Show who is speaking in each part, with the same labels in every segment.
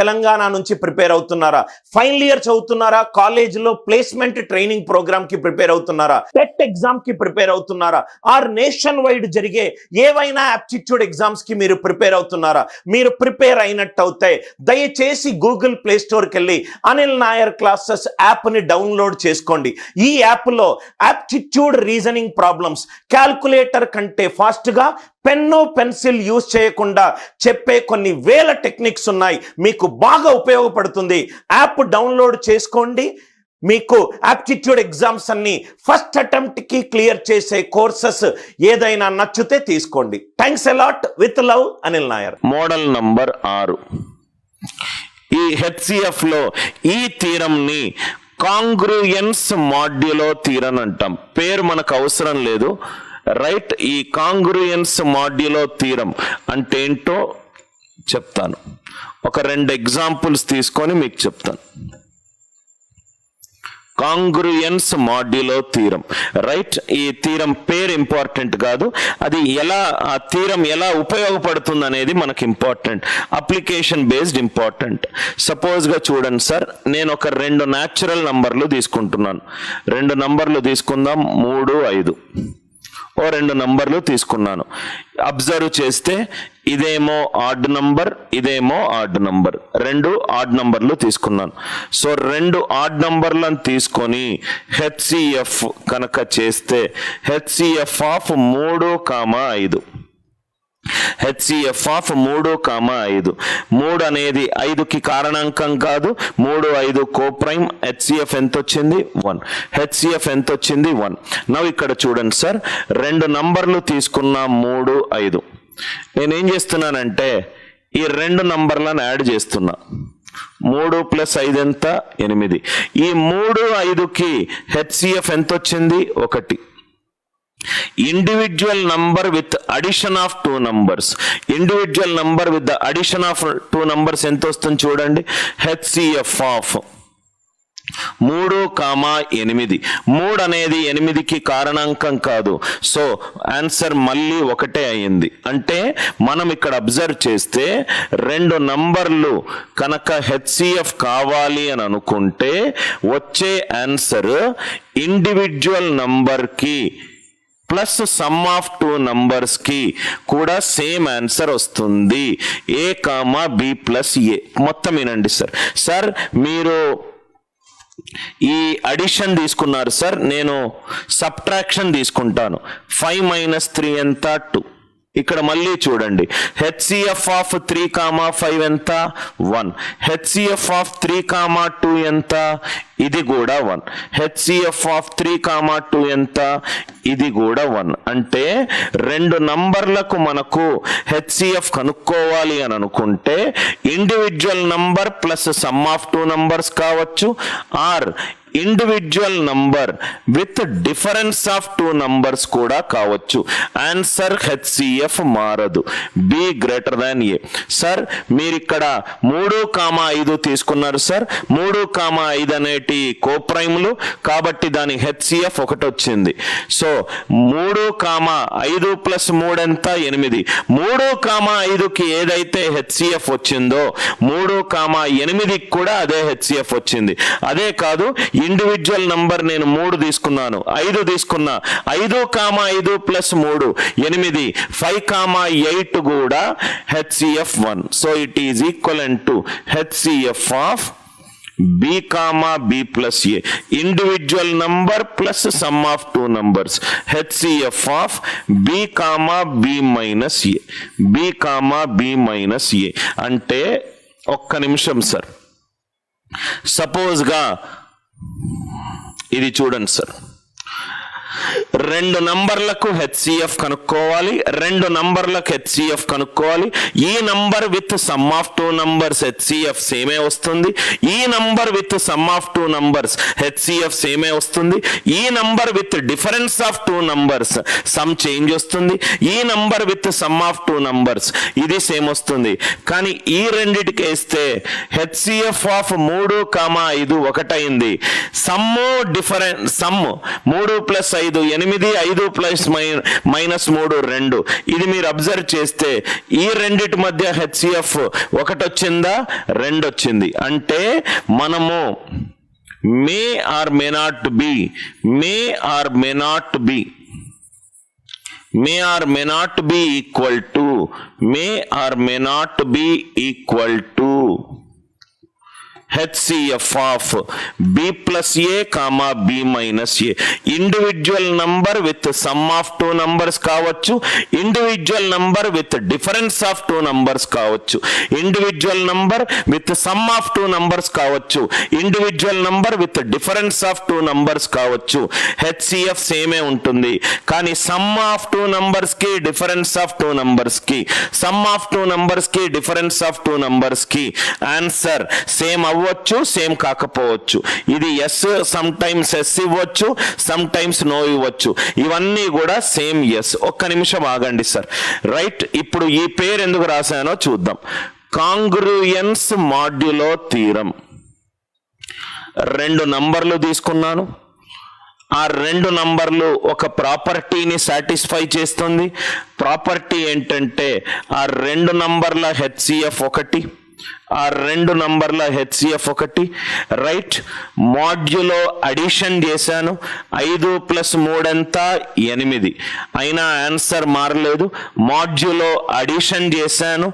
Speaker 1: తెలంగాణ నుంచి ప్రిపేర్ అవుతున్నారా? Final year చదువుతున్నారా? కాలేజీలో ప్లేస్మెంట్ ట్రైనింగ్ ప్రోగ్రామ్కి ప్రిపేర్ అవుతున్నారా? టెట్ ఎగ్జామ్కి ప్రిపేర్ అవుతున్నారా? ఆర్ నేషన్ వైడ్ జరిగే ఏవైనా ఆప్టిట్యూడ్ ఎగ్జామ్స్కి మీరు ప్రిపేర్ అవుతున్నారా? మీరు ప్రిపేర్ అయినట్టు అవుతాయి. దయచేసి గూగుల్ ప్లే స్టోర్కి వెళ్ళి అనిల్ నాయర్ క్లాసెస్ యాప్ని డౌన్లోడ్ చేసుకోండి. ఈ యాప్లో యాప్టిట్యూడ్ రీజనింగ్ ప్రాబ్లమ్స్ క్యాల్కులేటర్ కంటే ఫాస్ట్గా పెన్ను పెన్సిల్ యూజ్ చేయకుండా చెప్పే కొన్ని వేల టెక్నిక్స్ ఉన్నాయి. మీకు బాగా ఉపయోగపడుతుంది. యాప్ డౌన్లోడ్ చేసుకోండి. మీకు యాప్టిట్యూడ్ ఎగ్జామ్స్ అన్ని ఫస్ట్ అటెంప్ట్కి క్లియర్ చేసే కోర్సెస్ ఏదైనా నచ్చితే తీసుకోండి. Thanks a lot with love Anil Nair.
Speaker 2: Model number ఆరు. ఈ హెచ్సిఎఫ్లో ఈ తీరంని కాంగ్రూయన్స్ మాడ్యులో తీరం అంటాం పేరు మనకు అవసరం లేదు. రైట్ ఈ కాంగ్రూయన్స్ మాడ్యులో తీరం. అంటే ఏంటో చెప్తాను. ఒక రెండు ఎగ్జాంపుల్స్ తీసుకొని మీకు చెప్తాను. కాంగ్రూయన్స్ మాడ్యులో తీరం. రైట్ ఈ తీరం పేరు ఇంపార్టెంట్ కాదు. అది ఎలా ఆ తీరం ఎలా ఉపయోగపడుతుంది అనేది మనకి ఇంపార్టెంట్ అప్లికేషన్ బేస్డ్ ఇంపార్టెంట్ సపోజ్గా చూడండి సార్ నేను ఒక రెండు న్యాచురల్ నంబర్లు తీసుకుంటున్నాను. రెండు నంబర్లు తీసుకుందాం. మూడు ఐదు. ఓ రెండు నంబర్లు తీసుకున్నాను. అబ్జర్వ్ చేస్తే ఇదేమో ఆడ్ నంబర్ ఇదేమో ఆడ్ నంబర్. రెండు ఆడ్ నంబర్లు తీసుకున్నాను. సో రెండు ఆడ్ నంబర్లను తీసుకొని హెచ్సిఎఫ్ కనుక చేస్తే హెచ్సిఎఫ్ ఆఫ్ మూడు కామా ఐదు. హెచ్సిఎఫ్ ఆఫ్ మూడు కామ ఐదు. మూడు అనేది ఐదుకి కారణాంకం కాదు. మూడు ఐదు కోప్రైమ్. హెచ్సిఎఫ్ ఎంత వచ్చింది వన్. హెచ్సిఎఫ్ ఎంత వచ్చింది వన్. నవ్వు ఇక్కడ చూడండి సార్. రెండు నంబర్లు తీసుకున్న మూడు ఐదు. నేనేం చేస్తున్నానంటే ఈ రెండు నంబర్లను యాడ్ చేస్తున్నా. మూడు ప్లస్ ఐదు ఎంత? ఎనిమిది. ఈ మూడు ఐదుకి హెచ్సిఎఫ్ ఎంత వచ్చింది ఒకటి. Individual number with addition of two numbers individual number with the addition of two numbers ఎంత వస్తుంది చూడండి? హెచ్సిఎఫ్ ఆఫ్ మూడు కామా ఎనిమిది. మూడు అనేది ఎనిమిదికి కారణాంకం కాదు. సో ఆన్సర్ మళ్ళీ ఒకటే అయింది. అంటే మనం ఇక్కడ అబ్జర్వ్ చేస్తే రెండు నంబర్లు కనుక హెచ్సిఎఫ్ కావాలి అని అనుకుంటే వచ్చే ఆన్సర్ ఇండివిజువల్ నంబర్కి ప్లస్ సమ్ ఆఫ్ టూ నంబర్స్కి కూడా సేమ్ ఆన్సర్ వస్తుంది. A comma B plus A. మొత్తం వినండి సార్. సార్ మీరు ఈ అడిషన్ తీసుకున్నారు సార్. నేను సబ్ట్రాక్షన్ తీసుకుంటాను. ఫైవ్ మైనస్ త్రీ ఎంత? టూ. ఇక్కడ మళ్ళీ చూడండి. HCF of three comma five ఎంత? One HCF of three comma two ఎంత? ఇది కూడా one HCF of three comma two ఎంత? ఇది కూడా వన్ అంటే రెండు నంబర్లకు మనకు హెచ్సిఎఫ్ కనుక్కోవాలి అని అనుకుంటే individual number plus sum of two numbers కావచ్చు. Or individual number with difference of two numbers కూడా కావచ్చు. ఆన్సర్ హెచ్సిఎఫ్ మారదు. B greater than A sir మీరు ఇక్కడ మూడు కామా ఐదు తీసుకున్నారు సార్ మూడు కామా ఐదు అనేటి కోప్రైమ్లు. కాబట్టి దాని హెచ్సిఎఫ్ ఒకటి వచ్చింది సో మూడు కామా ఐదు ప్లస్ మూడు ఎంత? ఎనిమిది. మూడు కామా ఐదుకి ఏదైతే హెచ్సిఎఫ్ వచ్చిందో మూడు కామా ఎనిమిదికి కూడా అదే హెచ్సిఎఫ్ వచ్చింది. అదే కాదు ఇండివిజువల్ నంబర్ నేను మూడు తీసుకున్నాను. ఐదు తీసుకున్నా. ఐదు కామా ఐదు ప్లస్ మూడు. ఎనిమిది. ఫైవ్ కామా ఎయిట్ కూడా HCF one. So it is equal to HCF of B comma B plus A. Individual number plus sum of two numbers. HCF of B comma B minus A. B comma B minus A. అంటే ఒక్క నిమిషం sir. సపోజ్గా ఇది చూడండి sir. రెండు నంబర్లకు HCF కనుక్కోవాలి రెండు నంబర్లకు HCF కనుక్కోవాలి. ఈ number with sum of two numbers HCF సేమే వస్తుంది. ఈ number with sum of two numbers HCF సేమే వస్తుంది. ఈ number with difference of two numbers some change వస్తుంది. ఈ number with sum of two numbers ఇది సేమ్ వస్తుంది. కానీ ఈ రెండిటికి వేస్తే హెచ్సిఎఫ్ ఆఫ్ మూడు కామా ఐదు ఒకటైంది. సమ్ము డిఫరెంట్ సమ్ మూడు ప్లస్ ఐదు ఎనిమిది ఐదు ప్లస్ మైనస్ మూడు రెండు. ఇది మీరు అబ్జర్వ్ చేస్తే ఈ రెండిటి మధ్య హెచ్సిఎఫ్ ఒకటి వచ్చిందా రెండు వచ్చింది అంటే మనము may or may not be may or may not be. May or may not be equal to may or may not be equal to. HCF of B plus A comma B minus A individual number with sum of two numbers కావచ్చు. Individual number with difference of two numbers కావచ్చు. Individual number with sum of two numbers కావచ్చు. Individual number with difference of two numbers కావచ్చు. HCF సేమే ఉంటుంది. కానీ sum of two నంబర్స్కి difference of two నంబర్స్కి sum of two నంబర్స్కి difference of two నంబర్స్కి. ఆన్సర్ సేమ్ అవ్వచ్చు సేమ్ కాకపోవచ్చు. ఇది ఎస్ సమ్ టైమ్స్ ఎస్ ఇవ్వచ్చు సమ్ టైమ్స్ నో ఇవ్వచ్చు. ఇవన్నీ కూడా సేమ్ ఎస్ ఒక్క నిమిషం ఆగండి సార్ రైట్ ఇప్పుడు ఈ పేరు ఎందుకు రాశానో చూద్దాం. కాంగ్రూయన్స్ మాడ్యులో తీరం రెండు నంబర్లు తీసుకున్నాను. ఆ రెండు నంబర్లు ఒక ప్రాపర్టీని సాటిస్ఫై చేస్తుంది. ప్రాపర్టీ ఏంటంటే ఆ రెండు నంబర్ల హెచ్సిఎఫ్ ఒకటి ఆ రెండు నంబర్ల హెచ్సిఎఫ్ ఒకటి. రైట్ మాడ్యులో అడిషన్ చేశాను. ఐదు ప్లస్ మూడంతా? ఎనిమిది. అయినా ఆన్సర్ మారలేదు. మాడ్యులో అడిషన్ చేశాను.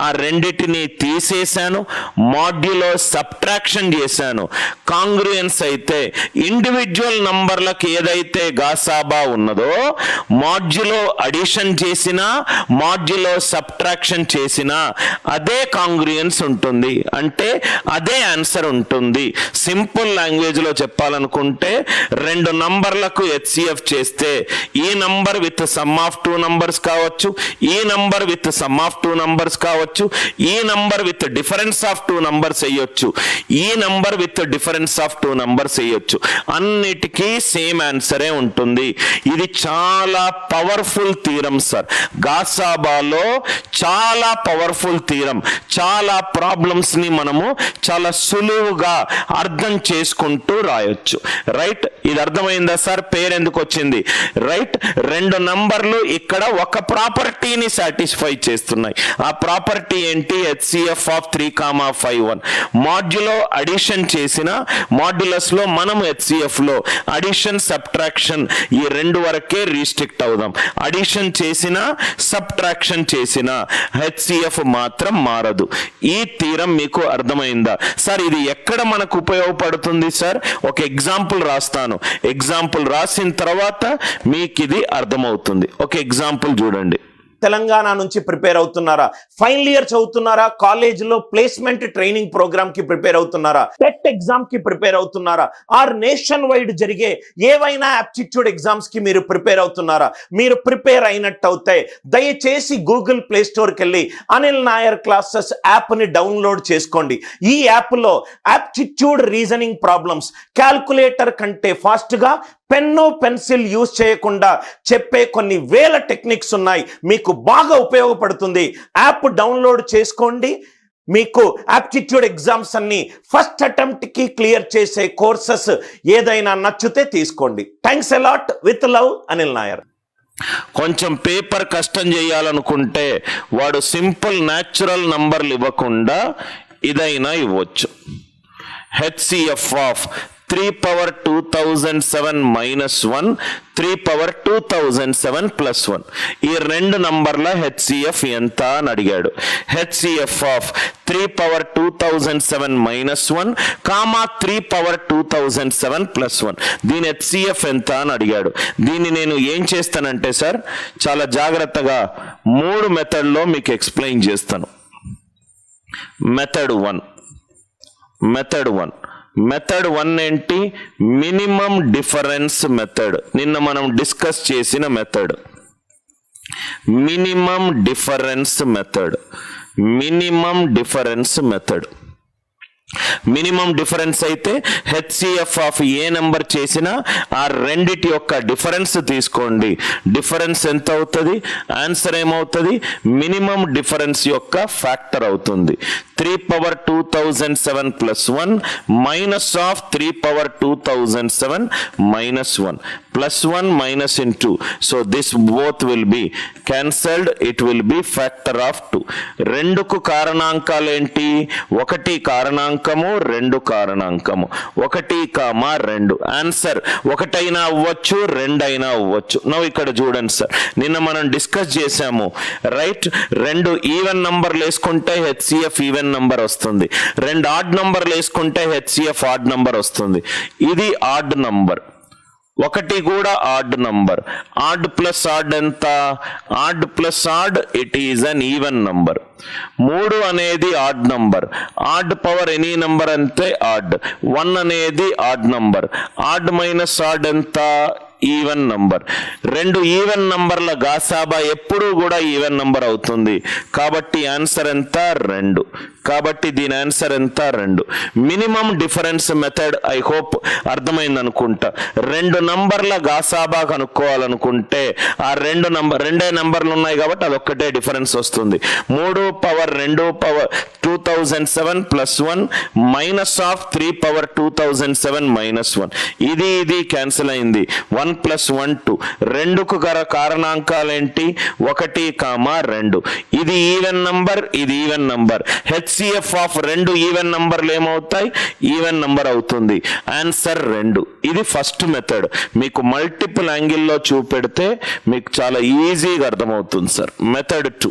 Speaker 2: ఆ రెండిటిని తీసేశాను. మాడ్యులో సబ్ట్రాక్షన్ చేశాను. కాంగ్రుయన్స్ అయితే ఇండివిజువల్ నంబర్లకు ఏదైతే గాసాబా ఉన్నదో మాడ్యులో అడిషన్ చేసినా మాడ్యులో సబ్ట్రాక్షన్ చేసినా అదే కాంగ్రుయన్స్ ఉంటుంది. అంటే అదే ఆన్సర్ ఉంటుంది. సింపుల్ లాంగ్వేజ్లో చెప్పాలనుకుంటే రెండు నంబర్లకు హెచ్సిఎఫ్ చేస్తే ఈ number with sum of two numbers కావచ్చు ఈ number with sum of two numbers కావచ్చు ఈ number with difference of two numbers వేయొచ్చు ఈ number with difference of two numbers వేయొచ్చు. అన్నిటికీ సేమ్ ఆన్సరే ఉంటుంది. ఇది చాలా పవర్ఫుల్ తీరం సార్. గాసాబాలో చాలా పవర్ఫుల్ తీరం చాలా ప్రాబ్లమ్స్ని మనము చాలా సులువుగా అర్థం చేసుకుంటూ రాయొచ్చు. రైట్ ఇది అర్థమైందా సార్? పేరు ఎందుకు వచ్చింది? రైట్ రెండు నంబర్లు ఇక్కడ ఒక ప్రాపర్టీని సాటిస్ఫై చేస్తున్నాయి. ఆ ప్రాపర్టీ ఏంటి? HCF of three comma five one modulo addition చేసిన మాడ్యులస్లో మనం హెచ్సిఎఫ్లో అడిషన్ సబ్ట్రాక్షన్ ఈ రెండు వరకే రీస్ట్రిక్ట్ అవుదాం. అడిషన్ చేసిన సబ్ట్రాక్షన్ చేసిన హెచ్సిఎఫ్ మాత్రం మారదు. ఈ తీరం మీకు అర్థమైందా? సార్ ఇది ఎక్కడ మనకు ఉపయోగపడుతుంది సార్? ఒక ఎగ్జాంపుల్ రాస్తాను. ఎగ్జాంపుల్ రాసిన తర్వాత మీకు ఇది అర్థమవుతుంది. ఒక ఎగ్జాంపుల్ చూడండి.
Speaker 1: తెలంగాణ నుంచి ప్రిపేర్ అవుతున్నారా? ఫైనల్ ఇయర్ చదువుతున్నారా? కాలేజీలో ప్లేస్మెంట్ ట్రైనింగ్ ప్రోగ్రామ్కి ప్రిపేర్ అవుతున్నారా? టెట్ ఎగ్జామ్కి ప్రిపేర్ అవుతున్నారా? ఆర్ నేషన్ వైడ్ జరిగే ఏవైనా ఆప్టిట్యూడ్ ఎగ్జామ్స్కి మీరు ప్రిపేర్ అవుతున్నారా? మీరు ప్రిపేర్ అయినట్టు అవుతాయి. దయచేసి గూగుల్ ప్లే స్టోర్కి వెళ్ళి అనిల్ నాయర్ క్లాసెస్ యాప్ని డౌన్లోడ్ చేసుకోండి. ఈ యాప్లో యాప్టిట్యూడ్ రీజనింగ్ ప్రాబ్లమ్స్ క్యాల్కులేటర్ కంటే ఫాస్ట్గా పెన్ను పెన్సిల్ యూజ్ చేయకుండా చెప్పే కొన్ని వేల టెక్నిక్స్ ఉన్నాయి. మీకు బాగా ఉపయోగపడుతుంది. యాప్ డౌన్లోడ్ చేసుకోండి. మీకు యాప్టిట్యూడ్ ఎగ్జామ్స్ అన్ని ఫస్ట్ అటెంప్ట్కి క్లియర్ చేసే కోర్సెస్ ఏదైనా నచ్చితే తీసుకోండి. Thanks a lot with love Anil Nair.
Speaker 2: కొంచెం పేపర్ కష్టం చేయాలనుకుంటే వాడు సింపుల్ న్యాచురల్ నంబర్లు ఇవ్వకుండా ఇదైనా ఇవ్వచ్చు. HCF of three power two thousand seven minus one three power two thousand seven plus one. ఈ రెండు నంబర్ల హెచ్సిఎఫ్ ఎంత అని అడిగాడు. HCF of three power two thousand seven minus one comma three power two thousand seven plus one. దీని HCF ఎంత అని అడిగాడు. దీన్ని నేను ఏం చేస్తానంటే సార్ చాలా జాగ్రత్తగా మూడు మెథడ్లో మీకు ఎక్స్ప్లెయిన్ చేస్తాను. Method one method one. Method one ఏంటి? మినిమం డిఫరెన్స్ మెథడ్ నిన్న మనం డిస్కస్ చేసిన method minimum difference method minimum difference method minimum difference అయితే హెచ్సిఎఫ్ ఆఫ్ ఏ నెంబర్ చేసినా ఆ రెండిటి యొక్క డిఫరెన్స్ తీసుకోండి. డిఫరెన్స్ ఎంత అవుతుంది? ఆన్సర్ ఏమవుతుంది? మినిమం డిఫరెన్స్ యొక్క ఫ్యాక్టర్ అవుతుంది. Three power two thousand seven plus one minus of three power two thousand seven minus one. Plus one minus in two. So this both will be cancelled. It will be factor of two. రెండుకు కారణాంకాలు ఏంటి? ఒకటి కారణాంకము రెండు కారణాంకము. ఒకటి comma రెండు. Answer ఒకటైనా అవ్వచ్చు రెండైనా అవ్వచ్చు. నవ్వు ఇక్కడ చూడండి సార్. నిన్న మనం డిస్కస్ చేసాము రైట్ రెండు ఈవెన్ నంబర్లు వేసుకుంటే హెచ్సిఎఫ్ ఈవెన్ నంబర్ వస్తుంది. రెండు ఆడ్ నంబర్లు వేసుకుంటే హెచ్సిఎఫ్ ఆడ్ నంబర్ వస్తుంది. ఇది ఆడ్ నంబర్ ఒకటి కూడా odd number odd plus odd ఎంత? Odd plus odd it is an even number మూడు అనేది odd number odd power any number అంతే ఆడ్ వన్ అనేది odd number odd minus odd ఎంత? ఈవెన్ నంబర్ రెండు ఈవెన్ నంబర్ల గాసాబా ఎప్పుడూ కూడా ఈవెన్ నంబర్ అవుతుంది. కాబట్టి ఆన్సర్ ఎంత? రెండు. కాబట్టి దీని ఆన్సర్ ఎంత? రెండు. Minimum difference method I hope అర్థమైంది అనుకుంటా రెండు నంబర్ల గాసాబా కనుక్కోవాలనుకుంటే ఆ రెండు నంబర్ రెండే నంబర్లు ఉన్నాయి కాబట్టి అదొక్కటే డిఫరెన్స్ వస్తుంది. మూడు పవర్ రెండు power two thousand seven plus one minus of three power two thousand seven minus one ఇది ఇది క్యాన్సిల్ అయింది. వన్ ప్లస్ వన్ టూ రెండుకు గల కారణాంకాలు ఏంటి ఒకటి కామా రెండు. ఇది ఈవెన్ నంబర్ ఇది ఈవెన్ నంబర్ హెచ్సిఎఫ్ ఆఫ్ రెండు ఈవెన్ నంబర్లు ఏమవుతాయి? ఈవెన్ నంబర్ అవుతుంది. ఆన్సర్ రెండు. ఇది ఫస్ట్ మెథడ్ మీకు మల్టిపుల్ యాంగిల్లో చూపెడితే మీకు చాలా ఈజీగా అర్థమవుతుంది sir method two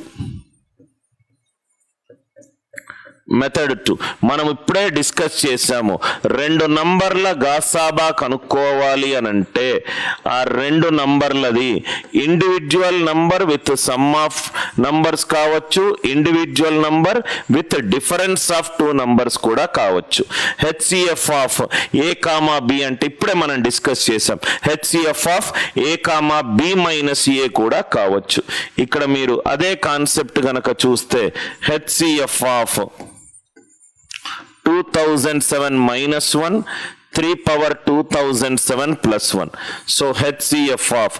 Speaker 2: method two మనం ఇప్పుడే డిస్కస్ చేసాము రెండు నంబర్ల గాసాబా కనుక్కోవాలి అని అంటే ఆ రెండు నంబర్లది individual number with sum of numbers కావచ్చు individual number with difference of two numbers కూడా కావచ్చు. HCF of A comma B అంటే ఇప్పుడే మనం డిస్కస్ చేసాం HCF of A comma B minus A కూడా కావచ్చు. ఇక్కడ మీరు అదే కాన్సెప్ట్ కనుక చూస్తే HCF of two thousand seven minus one three power two thousand seven plus one so HCF of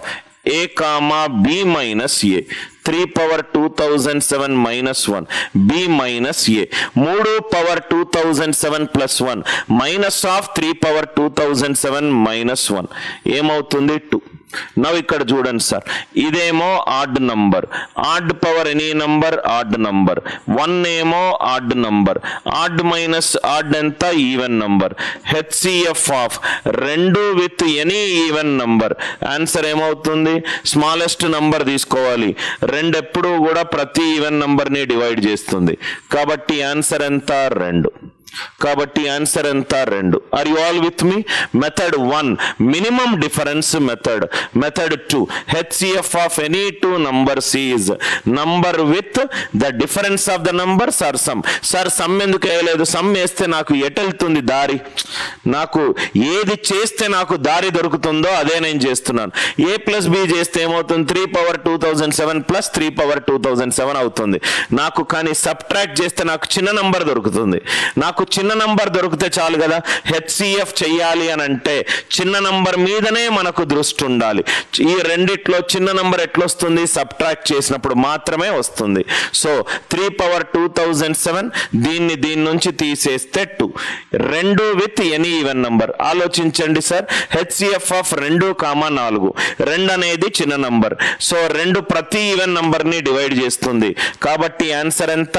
Speaker 2: A comma B minus A three power two thousand seven minus one B minus A మూడు power two thousand seven plus one minus of three power two thousand seven minus one ఏమవుతుంది? Two now ఇక్కడ చూడండి sir ఇదేమో odd number odd power any number odd number one ఏమో odd number odd minus odd ఎంత? Even number HCF of రెండు with any even number answer ఏమవుతుంది? Smallest number తీసుకోవాలి. రెండు ఎప్పుడూ కూడా ప్రతి ఈవెన్ నంబర్ని డివైడ్ చేస్తుంది. కాబట్టి ఆన్సర్ ఎంత? రెండు. కాబట్టి ఆన్సర్ ఎంత? రెండు. Are you all with me method one minimum difference method method two HCF of any two numbers is number with the difference of the numbers or sum sir sum ఎందుకు వేయలేదు? Some వేస్తే నాకు ఎటెళ్తుంది దారి? నాకు ఏది చేస్తే నాకు దారి దొరుకుతుందో అదే నేను చేస్తున్నాను. ఏ ప్లస్ బి చేస్తే ఏమవుతుంది? Three power two thousand seven plus three power two thousand seven అవుతుంది. నాకు కానీ సబ్ట్రాక్ట్ చేస్తే నాకు చిన్న నంబర్ దొరుకుతుంది. నాకు చిన్న నంబర్ దొరికితే చాలు కదా. హెచ్సిఎఫ్ చెయ్యాలి అని అంటే చిన్న నంబర్ మీదనే మనకు దృష్టి ఉండాలి. ఈ రెండిట్లో చిన్న నంబర్ ఎట్లొస్తుంది? సబ్ట్రాక్ట్ చేసినప్పుడు మాత్రమే వస్తుంది. So three power two thousand seven దీన్ని దీని నుంచి తీసేస్తే టూ రెండు విత్ ఎనీ ఈవెన్ నంబర్ ఆలోచించండి సార్. హెచ్సిఎఫ్ ఆఫ్ రెండు కామా నాలుగు. రెండు అనేది చిన్న నంబర్. సో రెండు ప్రతి ఈవెన్ నంబర్ని డివైడ్ చేస్తుంది. కాబట్టి ఆన్సర్ ఎంత?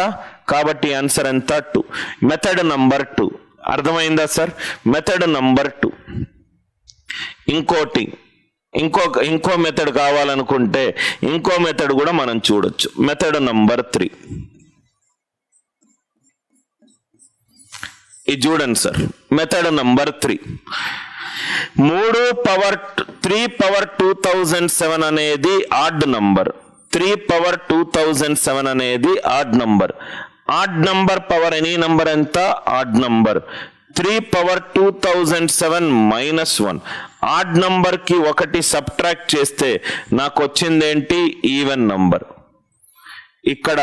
Speaker 2: కాబట్టి ఆన్సర్ ఎంత టూ మెథడ్ నంబర్ టూ అర్థమైందా సార్ మెథడ్ నంబర్ టూ ఇంకోటి ఇంకో ఇంకో మెథడ్ కావాలనుకుంటే ఇంకో మెథడ్ కూడా మనం చూడొచ్చు. మెథడ్ నంబర్ త్రీ ఇది చూడండి సార్ మెథడ్ నంబర్ త్రీ మూడు power three power two thousand seven అనేది odd number three power two thousand seven అనేది odd number odd number power any number ఎంత? Odd number. Three power two thousand seven minus one. Odd నంబర్కి ఒకటి subtract చేస్తే నాకు వచ్చింది ఏంటి even number. ఇక్కడ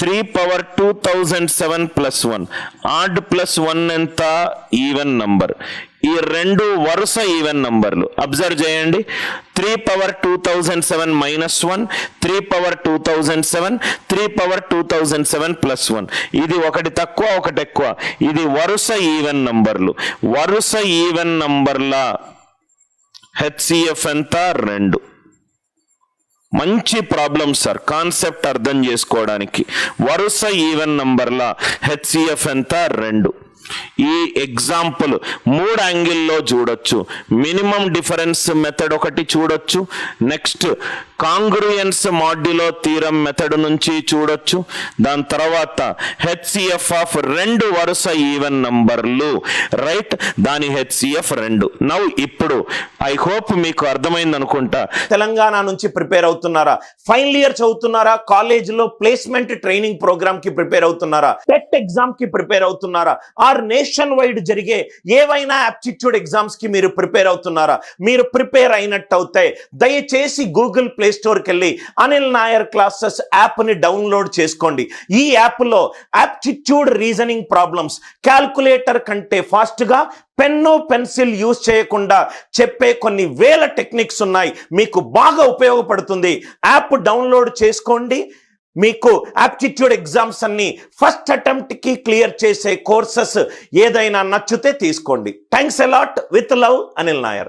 Speaker 2: three power two thousand seven plus one. Odd plus one ఎంత? Even number. ఈ రెండు వరుస ఈవెన్ నంబర్లు. అబ్జర్వ్ చేయండి. Three power two thousand seven minus one three power two thousand seven three power two thousand seven plus one. ఇది ఒకటి తక్కువ ఒకటి ఎక్కువ. ఇది వరుస ఈవెన్ నంబర్లు. వరుస ఈవెన్ నంబర్ల హెచ్సిఎఫ్ ఎంత? రెండు. మంచి ప్రాబ్లం సార్ కాన్సెప్ట్ అర్థం చేసుకోవడానికి. వరుస ఈవెన్ నంబర్ల హెచ్సిఎఫ్ ఎంత? రెండు. ఈ ఎగ్జాంపుల్ మూడు యాంగిల్లో చూడొచ్చు. మినిమం డిఫరెన్స్ మెథడ్ ఒకటి చూడొచ్చు. Next congruence modulo theorem method నుంచి చూడొచ్చు. దాని తర్వాత హెచ్సిఎఫ్ ఆఫ్ రెండు వరుస ఈవెన్ నంబర్లు రైట్ దాని హెచ్సిఎఫ్ రెండు. నవ్వు ఇప్పుడు ఐ హోప్ మీకు అర్థమైంది అనుకుంటా.
Speaker 1: తెలంగాణ నుంచి ప్రిపేర్ అవుతున్నారా? ఫైనల్ ఇయర్ చదువుతున్నారా? కాలేజీలో ప్లేస్మెంట్ ట్రైనింగ్ ప్రోగ్రామ్కి ప్రిపేర్ అవుతున్నారా? టెట్ ఎగ్జామ్కి ప్రిపేర్ అవుతున్నారా? ఆర్ నేషన్ వైడ్ జరిగే ఏవైనా యాప్టిట్యూడ్ ఎగ్జామ్స్కి మీరు ప్రిపేర్ అవుతున్నారా? మీరు ప్రిపేర్ అయినట్టు అవుతాయి. దయచేసి గూగుల్ ప్లే స్టోర్కి వెళ్ళి అనిల్ నాయర్ క్లాసెస్ యాప్ని డౌన్లోడ్ చేసుకోండి. ఈ యాప్లో యాప్టిట్యూడ్ రీజనింగ్ ప్రాబ్లమ్స్ క్యాల్కులేటర్ కంటే ఫాస్ట్గా పెన్ను పెన్సిల్ యూజ్ చేయకుండా చెప్పే కొన్ని వేల టెక్నిక్స్ ఉన్నాయి. మీకు బాగా ఉపయోగపడుతుంది. యాప్ డౌన్లోడ్ చేసుకోండి. మీకు యాప్టిట్యూడ్ ఎగ్జామ్స్ అన్ని ఫస్ట్ అటెంప్ట్కి క్లియర్ చేసే కోర్సెస్ ఏదైనా నచ్చితే తీసుకోండి. Thanks a lot with love Anil Nair